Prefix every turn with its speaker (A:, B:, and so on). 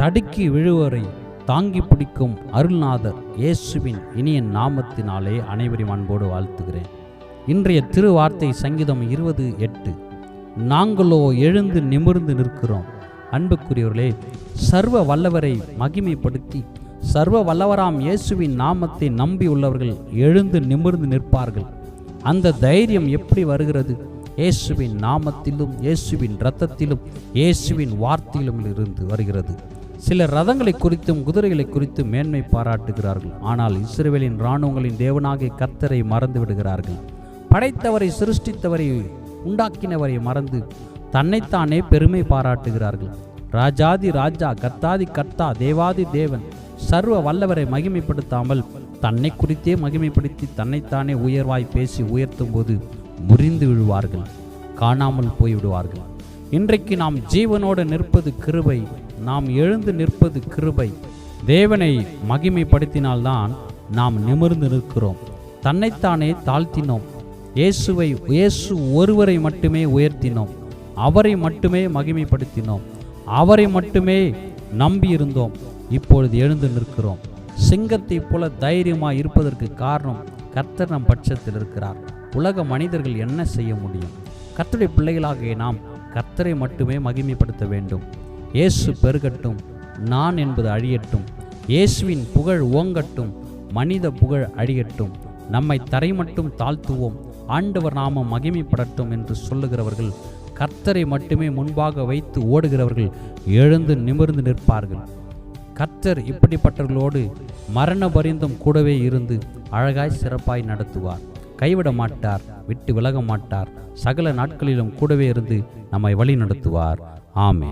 A: தடுக்கி விழுவரை தாங்கி பிடிக்கும் அருள்நாதர் இயேசுவின் இனிய நாமத்தினாலே அனைவரையும் அன்போடு வாழ்த்துகிறேன். இன்றைய திருவார்த்தை சங்கீதம் இருபது எட்டு. நாங்களோ எழுந்து நிமிர்ந்து நிற்கிறோம். அன்புக்குரியவர்களே சர்வ வல்லவரை மகிமைப்படுத்தி சர்வ வல்லவராம் இயேசுவின் நாமத்தை நம்பி உள்ளவர்கள் எழுந்து நிமிர்ந்து நிற்பார்கள். அந்த தைரியம் எப்படி வருகிறது? இயேசுவின் நாமத்திலும் இயேசுவின் இரத்தத்திலும் இயேசுவின் வார்த்தையிலும் இருந்து வருகிறது. சில ரதங்களை குறித்தும் குதிரைகளை குறித்தும் மேன்மை பாராட்டுகிறார்கள். ஆனால் இஸ்ரேலின் இராணுவங்களின் தேவனாகிய கர்த்தரை மறந்து விடுகிறார்கள் படைத்தவரை சிருஷ்டித்தவரை உண்டாக்கினவரை மறந்து தன்னைத்தானே பெருமை பாராட்டுகிறார்கள். ராஜாதி ராஜா கர்த்தாதி கர்த்தா தேவாதி தேவன் சர்வ வல்லவரை மகிமைப்படுத்தாமல் தன்னை குறித்தே மகிமைப்படுத்தி தன்னைத்தானே உயர்வாய் பேசி உயர்த்தும் போது முறிந்து விழுவார்கள். காணாமல் போய்விடுவார்கள். இன்றைக்கு நாம் ஜீவனோடு நிற்பது கிருபை. நாம் எழுந்து நிற்பது கிருபை. தேவனை மகிமைப்படுத்தினால்தான் நாம் நிமிர்ந்து நிற்கிறோம். தன்னைத்தானே தாழ்த்தினோம். இயேசுவை இயேசு ஒருவரை மட்டுமே உயர்த்தினோம். அவரை மட்டுமே மகிமைப்படுத்தினோம். அவரை மட்டுமே நம்பியிருந்தோம். இப்பொழுது எழுந்து நிற்கிறோம். சிங்கத்தைப் போல தைரியமாக இருப்பதற்கு காரணம் கர்த்தர் நம் பட்சத்தில் இருக்கிறார். உலக மனிதர்கள் என்ன செய்ய முடியும்? கர்த்தருடைய பிள்ளைகளாகிய நாம் கர்த்தரை மட்டுமே மகிமைப்படுத்த வேண்டும். இயேசு பெருகட்டும் நான் என்பது அழியட்டும் இயேசுவின் புகழ் ஓங்கட்டும் மனித புகழ் அழியட்டும். நம்மை தரை மட்டும் தாழ்த்துவோம் ஆண்டவர் நாமம் மகிமைப்படட்டும் என்று சொல்லுகிறவர்கள் கர்த்தரை மட்டுமே முன்பாக வைத்து ஓடுகிறவர்கள் எழுந்து நிமிர்ந்து நிற்பார்கள். கர்த்தர் இப்படிப்பட்டவர்களோடு மரண பரிந்தும் கூடவே இருந்து அழகாய் சிறப்பாய் நடத்துவார். கைவிட மாட்டார் விட்டு விலக மாட்டார் சகல நாட்களிலும் கூடவே இருந்து நம்மை வழி நடத்துவார் ஆமே